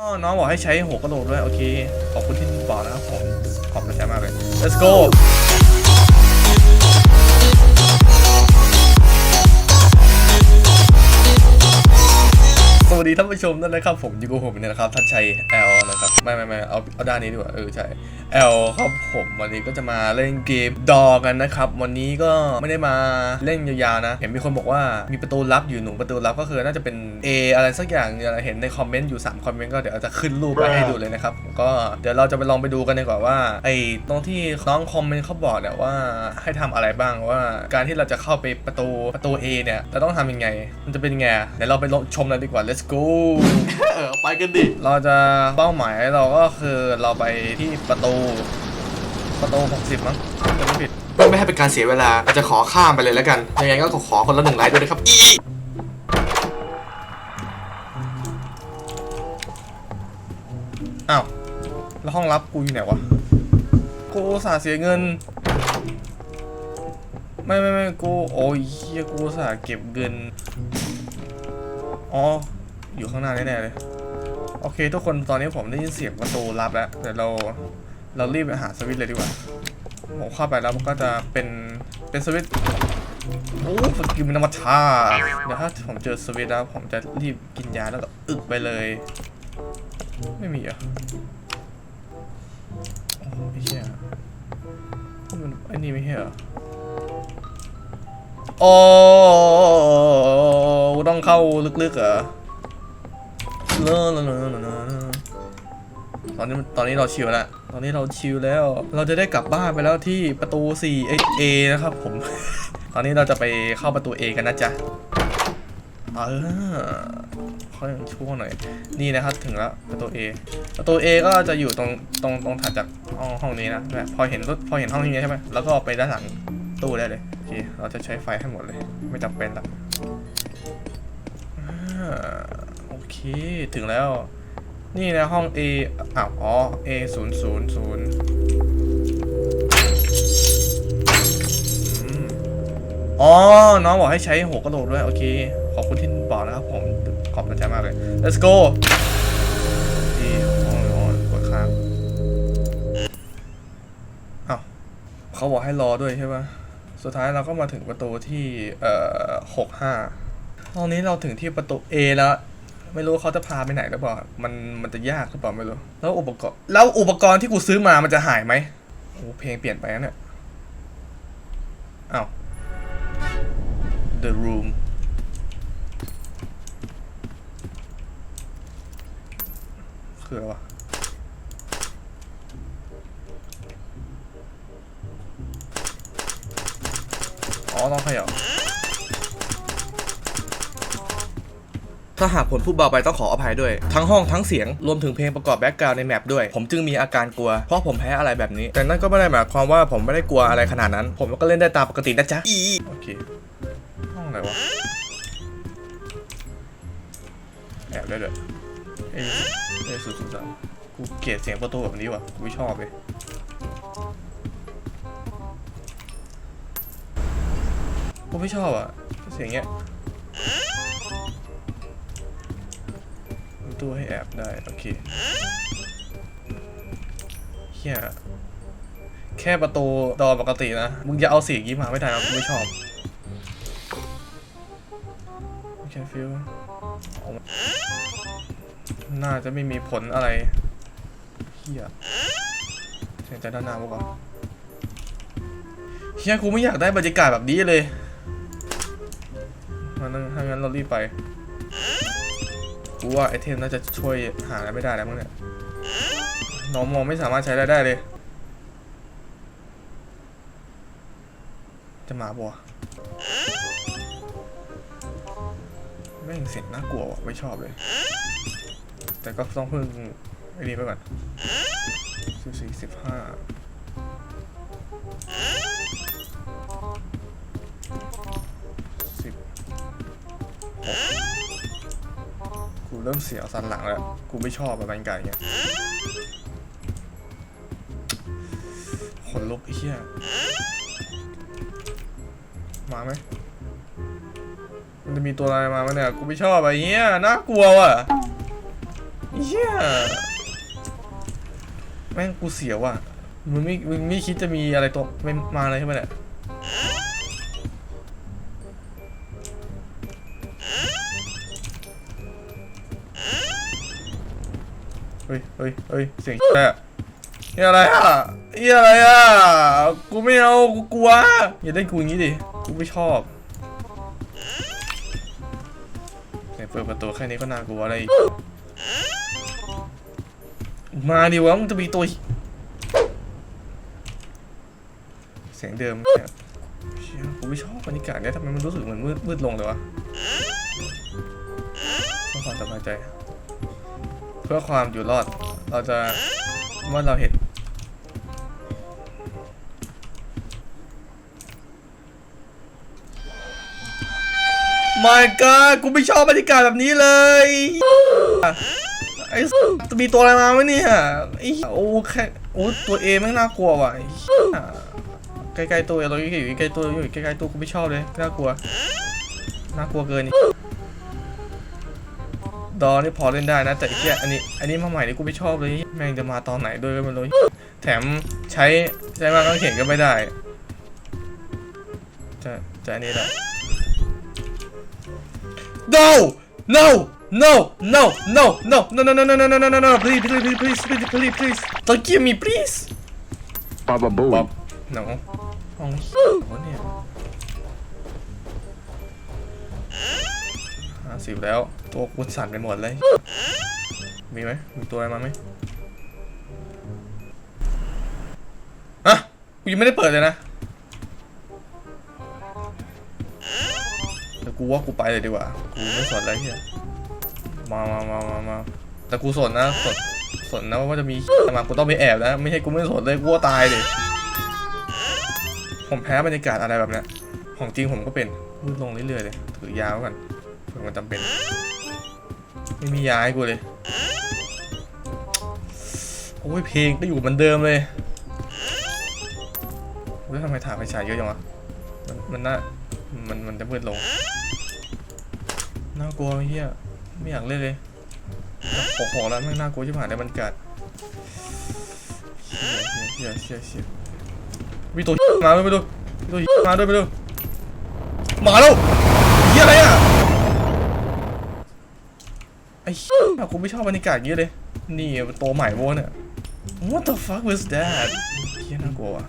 อ๋อน้องบอกให้ใช้หัวกระโหลกด้วย โอเค ขอบคุณที่บอกนะครับผม ขอบคุณมากเลย let's go สวัสดีท่านผู้ชมนั่นนะครับผมอยู่กับผมเนี่ยนะครับทัชชัย L นะครับ ไม่ไม่ไม่เอาเอาด้านนี้ดีกว่า เออ ใช่ L ครับผมวันนี้ก็จะมาเล่นเกมดอกันนะครับ วันนี้ก็ไม่ได้มาเล่นยาวๆนะ เห็นมีคนบอกว่ามีประตูลับอยู่หนูประตูลับก็คือน่าจะเป็น A อะไรสักอย่างเนี่ยเห็นในคอมเมนต์อยู่ 3 คอมเมนต์ก็เดี๋ยวเอาจะขึ้นรูปไว้ให้ดูเลยนะครับผมก็เดี๋ยวเราจะไปลองไปดูกันดีกว่าว่าไอ้ตรงที่น้องคอมเมนต์เขาบอกเนี่ยว่าให้ทำอะไรบ้างว่า การที่เราจะเข้าไปประตูประตู A เนี่ยเราต้องทำยังไง มันจะเป็นยังไงเดี๋ยวเราไปลองชมเลยดีกว่า let's go เออไปกันดิเราจะเป้าหมายเราก็คือเราไปที่ประตูประตู60มั้งจะไม่ผิดเพื่อไม่ให้เป็นการเสียเวลาเราจะขอข้ามไปเลยแล้วกัน ยังไงก็ขอคนละหนึ่งไลค์ด้วยนะครับ อีอ้าว แล้วห้องรับกูอยู่ไหนวะ กูอุตสาห์เสียเงิน ไม่ไม่ไม่กู โอ้ยเฮียกูอุตสาห์เก็บเงิน อ๋อ อยู่ข้างหน้าแน่ๆเลย โอเค ทุกคนตอนนี้ผมได้ยินเสียงประตูลับแล้ว เดี๋ยวเรา เรารีบไปหาสวิตเลยดีกว่าผมเข้าไปแล้วมันก็จะเป็นเป็นสวิตโอ้สกิลมันธรรมชาเดี๋ยวถ้าผมเจอสวิตแล้วผมจะรีบกินยาแล้วก็อึกไปเลย ไม่มีเหรอะโอ้ไอ้เหี้ยมันไอ้นี่ไม่ใช่เหรอโอ้ต้องเข้าลึกๆเหรอ ตอนนี้ตอนนี้เราชิลแล้วตอนนี้เราชิลแล้ว เราจะได้กลับบ้านไปแล้วที่ประตู4 A A นะครับผม ตอนนี้เราจะไปเข้าประตู A กันนะจ๊ะเออค่อยช่วงหน่อย นี่นะครับถึงแล้วประตู A ประตู A ก็จะอยู่ตรงตรงตรงถัดจากห้องห้องนี้นะแบบพอเห็นรถพอเห็นห้องนี้ใช่ไหมแล้วก็ไปด้านหลังตู้ได้เลยโอเคเราจะใช้ไฟให้หมดเลย ไม่จำเป็นละโอเคถึงแล้ว นี่นะห้อง A อ้าวอ๋อ A ศูนย์ศูนย์ศูนย์อ๋อ น้องบอกให้ใช้หัวกระโหลกด้วย โอเค ขอบคุณที่บอกนะครับผม ขอบคุณใจมากเลย let's go ดีโอ้ยโอ้ยกดค้างอ้าวเขาบอกให้รอด้วยใช่ปะสุดท้ายเราก็มาถึงประตูที่ เอ่อหกห้าตอนนี้เราถึงที่ประตู A แล้ว ไม่รู้เขาจะพาไปไหนหรือเปล่า มันมันจะยากหรือเปล่าไม่รู้ แล้วอุปกรณ์ แล้วอุปกรณ์ที่กูซื้อมามันจะหายไหมโอ้เพลงเปลี่ยนไปแล้วเนี่ยอ้าว The Room คืออะไรวะอ๋อต้องขย่า ถ้าหากผลพูดเบาไปต้องขออภัยด้วย ทั้งห้องทั้งเสียงรวมถึงเพลงประกอบแบ็กกราวในแมปด้วย ผมจึงมีอาการกลัว เพราะผมแพ้อะไรแบบนี้ แต่นั่นก็ไม่ได้หมายความว่าผมไม่ได้กลัวอะไรขนาดนั้น ผมก็เล่นได้ตามปกตินะจ๊ะอีโอเคห้องไหนวะแอบได้เลยเอ้ยเอ้ยสุดสุดสามกูเกลียดเสียงประตูแบบนี้ว่ะกูไม่ชอบเลยกูไม่ชอบอะเสียงเงี้ย ตู้ให้แอบได้ โอเคเฮียแค่ประตูดอปกตินะ มึงจะเอาสียิ้มมาไม่ได้นะกูไม่ชอบโอเคฟิลน่าจะไม่มีผลอะไรเฮียเสียใจด้านหน้าปะวะเฮียกูไม่อยากได้บรรยากาศแบบนี้เลยมานั่งถ้างั้นเรารีบไป กูว่าไอเทมน่าจะช่วยหาอะไรไม่ได้แล้วมั้งเนี่ยน้องมองไม่สามารถใช้ได้ได้เลย จะมาบัวแม่งเสียงน่ากลัวว่ะไม่ชอบเลย แต่ก็ต้องพึ่งไอ้นี่ไปก่อนสิบสี่สิบห้า เริ่มเสียวสันหลังแล้ว กูไม่ชอบแบบบรรยากาศอย่างเงี้ยขนลุกไอ้เหี้ยมาไหมมันจะมีตัวอะไรมาไหมเนี่ย กูไม่ชอบอะไรเงี้ยน่ากลัวว่ะเฮียแม่งกูเสียวอะมึงไม่มึงไม่คิดจะมีอะไรตัวไม่มาอะไรใช่ไหมเนี่ย เฮ้ยเฮ้ยเฮ้ยเสียงอะไรอะนี่อะไรอะนี่อะไรอะ กูไม่เอา กูกลัว อย่าได้กูอย่างนี้ดิ กูไม่ชอบเนี่เปิดประตูแค่นี้ก็น่ากลัวอะไร มาดิวะมึงจะมีตัว เสียงเดิมเฮียกูไม่ชอบบรรยากาศเนี่ยทำไมมันรู้สึกเหมือนมืดมืดลงเลยวะเพื่อความสบายใจ เพื่อความอยู่รอด เราจะเมื่อเราเห็น My God กูไม่ชอบบรรยากาศแบบนี้เลย ไอ้จะมีตัวอะไรมาวะเนี่ยไอ้โอ้แค่โอ้ตัวเอแม่งน่ากลัวว่ะใกล้ๆตัวเราอยู่ใกล้ๆตัวอยู่ใกล้ๆตัวกูไม่ชอบเลยน่ากลัวน่ากลัวเกิน ดอนี่พอเล่นได้นะแต่ไอ้เหี้ยอันนี้อันนี้มาใหม่นี่กูไม่ชอบเลยแม่งจะมาตอนไหนด้วยก็ไม่รู้แถมใช้ใช้มากางเขนก็ไม่ได้จะจะอันนี้แหละ No! No! No! No! No! No! No! No! No! No! No! No! No! No! No! Please! Please! Please! Please! Please! Please! Please! Don't kill me! Please! Baba Booey. Bob. No. ห้องเหี้ยวะเนี่ยห้าสิบแล้ว ตัวกูสั่นไปหมดเลย มีไหมมีตัวอะไรมาไหมอะกูยังไม่ได้เปิดเลยนะแต่กูว่ากูไปเลยดีกว่า กูไม่สนอะไรเฮียมามามามามาแต่กูสนนะสนสนนะว่าจะมีแต่มากูต้องไปแอบนะ ไม่ใช่กูไม่สนเลยกูว่าตายเลยผมแพ้บรรยากาศอะไรแบบเนี้ยของจริงผมก็เป็นลงเรื่อยๆเลย ถือยาวก่อนเผื่อมันจำเป็น ไม่มียาให้กูเลย โอ้ยเพลงก็อยู่เหมือนเดิมเลยเฮ้ยทำไมถ่ายไฟฉายเยอะจังวะ มันมันน่ามันมันจะมืดลง น่ากลัวไอ้เฮียไม่อยากเล่นเลยโอ้โหแล้วไม่น่ากลัวที่ผ่านได้บรรยากาศเชี่ยเชี่ยเชี่ยเชี่ยเสียมีตัวมาด้วยไม่ดูมีตัวมาด้วยไม่ดูมาแล้ว ไอ้เหี้ยกูไม่ชอบบรรยากาศอย่างนี้เลย นี่ตัวใหม่โว้เนี่ย What the fuck was that เฮียน่ากลัวว่ะ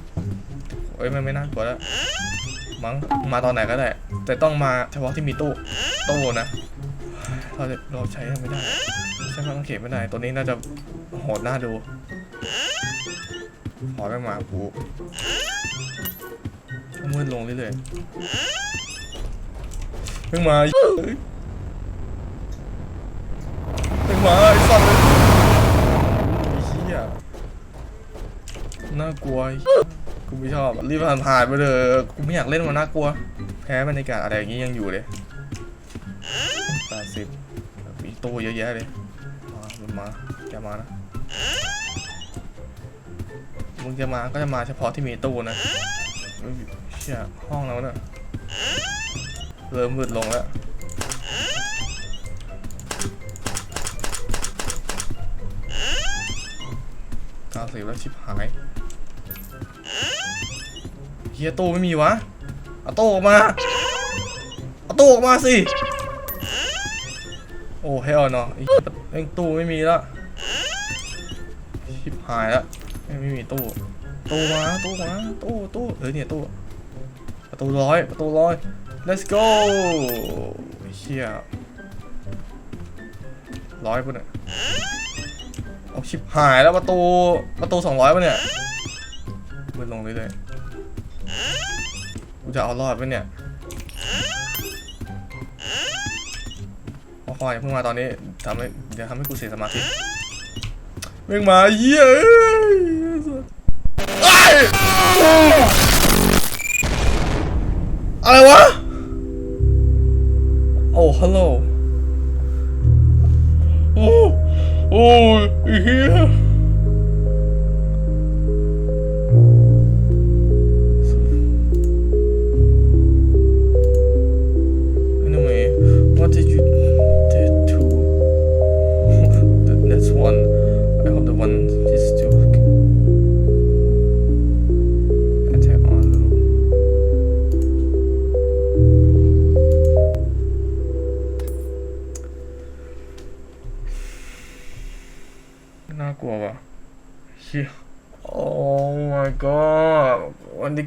เอ้ยมันไม่น่ากลัวแล้ว มั้งมาตอนไหนก็ได้ แต่ต้องมาเฉพาะที่มีตู้ ตู้นะ เราจะเราใช้ไม่ได้ ใช้พลังเข็มไม่ได้ ตัวนี้น่าจะโหดน่าดูขอไปมากูมืดลงเรื่อยๆเพิ่งมาเฮ้ยเพิ่งมาไอ้สัตว์เลยไอ้เหี้ย น่ากลัวกูไม่ชอบรีบผ่านผ่านไปเลยกูไม่อยากเล่นมันน่ากลัว แพ้บรรยากาศอะไรอย่างงี้ยังอยู่เลยแปดสิบมีตู้เยอะแยะเลยมามึงมาจะมานะมึงจะมาก็จะมาเฉพาะที่มีตู้นะเชี่ยห้องแล้วเนะเริ่มมืดลงแล้วเก้าสิบแล้วชิบหาย เฮียโต้ไม่มีวะเอาตู้ออกมาเอาตู้ออกมาสิ โอ้เฮลเนาะไอ้เอ็งตู้ไม่มีล้วชิบหายล้วไม่มีตู้ตู้มาตู้มาตู้ตู้เออเนี่ยตู้ประตูร้อยประตูร้อย let's go เฮียร้อยปุ่นอะเอาชิบหายแล้วประตูประตูสองร้อยป่ะเนี่ยมันลงเรื่อยๆ จะเอารอดไหมเนี่ยพอคอยเพิ่งมาตอนนี้ทำให้เดี๋ยวทำให้กูเสียสมาธิเม่งมาเยอะเอ้ยอะไรวะ โอ้ฮัลโหล โอ้ โอ้ยไอ้เฮีย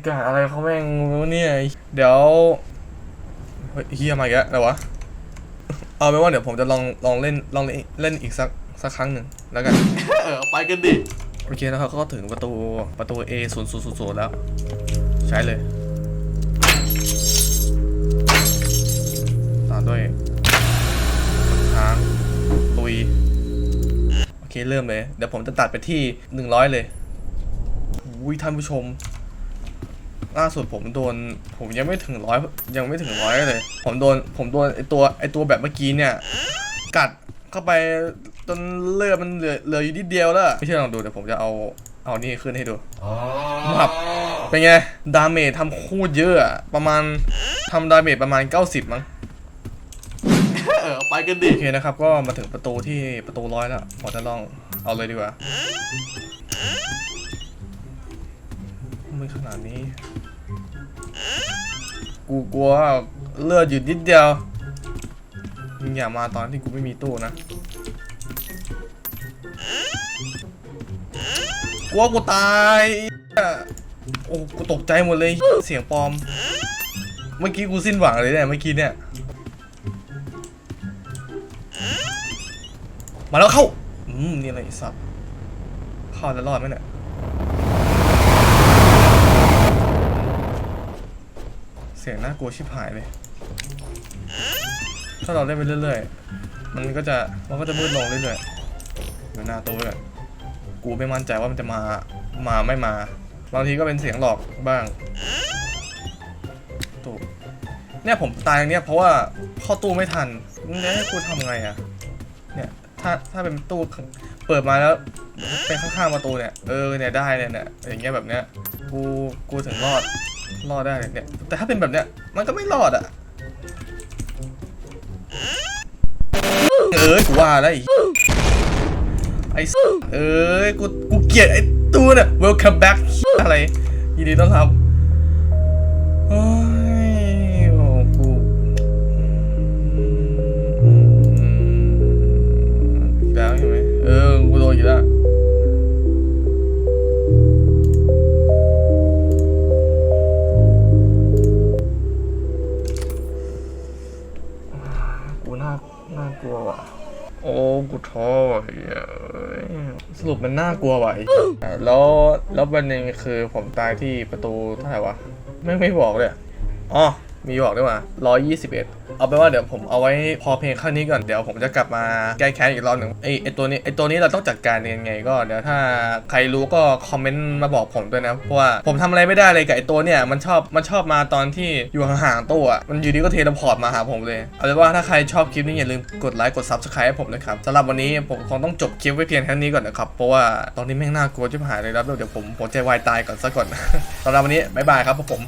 กาอะไรเขาแม่งรู้เนี่ยเดี๋ยวเฮ้ยเฮียมาอีกแล้วอะไรวะเอาเป็นว่าเดี๋ยวผมจะลองลองเล่นลองเล่นเล่นอีกสักสักครั้งหนึ่งแล้วกันเออไปกันดิโอเคนะครับก็ถึงประตูประตู A 0 0 0 0แล้ว ใช้เลยตามด้วยค้างตุยโอเคเริ่มเลย เดี๋ยวผมจะตัดไปที่ 100 เลยอุ้ยท่านผู้ชม ล่าสุดผมโดน ผมยังไม่ถึงร้อยยังไม่ถึงร้อยเลย ผมโดนผมโดนไอตัวไอตัวแบบเมื่อกี้เนี่ย กัดเข้าไปจนเลือดมันเหลือเหลืออยู่นิดเดียวแล้วอะไม่เชื่อลองดูเดี๋ยวผมจะเอาเอานี่ขึ้นให้ดูมับเป็นไง ดาเมจทำโคตรเยอะอะประมาณทำดาเมจประมาณ 90 มั้งเออไปกันดิ โอเคนะครับ ก็มาถึงประตูที่ประตูร้อยแล้วผมจะลองเอาเลยดีกว่า ไม่ขนาดนี้ กูกลัวเลือดอยู่นิดเดียวมึงอย่ามาตอนที่กูไม่มีตู้นะกลัวกูตายโอ้กูตกใจหมดเลยเสียงปลอม เมื่อกี้กูสิ้นหวังเลยเนี่ยเมื่อกี้เนี่ย มาแล้วเข้า อืมนี่อะไรสัตว์เข้าจะรอดไหมเนี่ย สียงน่ากลัวชิบหายเลย ถ้าเราเล่นไปเรื่อยๆ มันก็จะมันก็จะมืดลงเรื่อยๆอยู่หน้าตู้เลยกูไม่มั่นใจว่ามันจะมามาไม่มา บางทีก็เป็นเสียงหลอกบ้างตู้เนี่ยผมตายอย่างเนี้ยเพราะว่าเข้าตู้ไม่ทันมึงจะให้กูทำไงอะเนี่ยถ้าถ้าเป็นตู้เปิดมาแล้วเป็นข้างๆประตูเนี่ยเออเนี่ยได้เนี่ยเนี่ยอย่างเงี้ยแบบเนี้ยกูกูถึงรอด รอดได้เนี่ยแต่ถ้าเป็นแบบเนี้ยมันก็ไม่รอดอะเอ้ยกูว่าแล้วไอ้ไอ้เอ้ยกูกูเกลียดไอ้ตัวเนี่ย welcome back อะไรยินดีต้อนรับ นน่ากลัวว่ะไอ้แล้วแล้วประเด็นคือผมตายที่ประตูเท่าไหร่วะไม่ไม่บอกเลยอะอ๋อ มีบอกด้วยว่า121 เอาเป็นว่าเดี๋ยวผมเอาไว้พอเพลงข้างนี้ก่อน เดี๋ยวผมจะกลับมาแก้แค้นอีกรอบหนึ่งไอ้ไอ้ตัวนี้ไอ้ตัวนี้เราต้องจัดการยังไงก็เดี๋ยวถ้าใครรู้ก็คอมเมนต์มาบอกผมด้วยนะ เพราะว่าผมทำอะไรไม่ได้เลยกับไอ้ตัวเนี่ยมันชอบมันชอบมาตอนที่อยู่ห่างๆตัวอะมันอยู่ดีก็เทเลพอร์ตมาหาผมเลย เอาเป็นว่าถ้าใครชอบคลิปนี้อย่าลืมกดไลค์กด subscribe ให้ผมนะครับสำหรับวันนี้ผมคงต้องจบคลิปไว้เพียงแค่นี้ก่อนนะครับเพราะว่าตอนนี้แม่งน่ากลัวชิบหายเลยแล้วเดี๋ยวผมหัวใจวายตายก่อนซะก่อนสำหรับวันนี้บ๊ายบายครับผม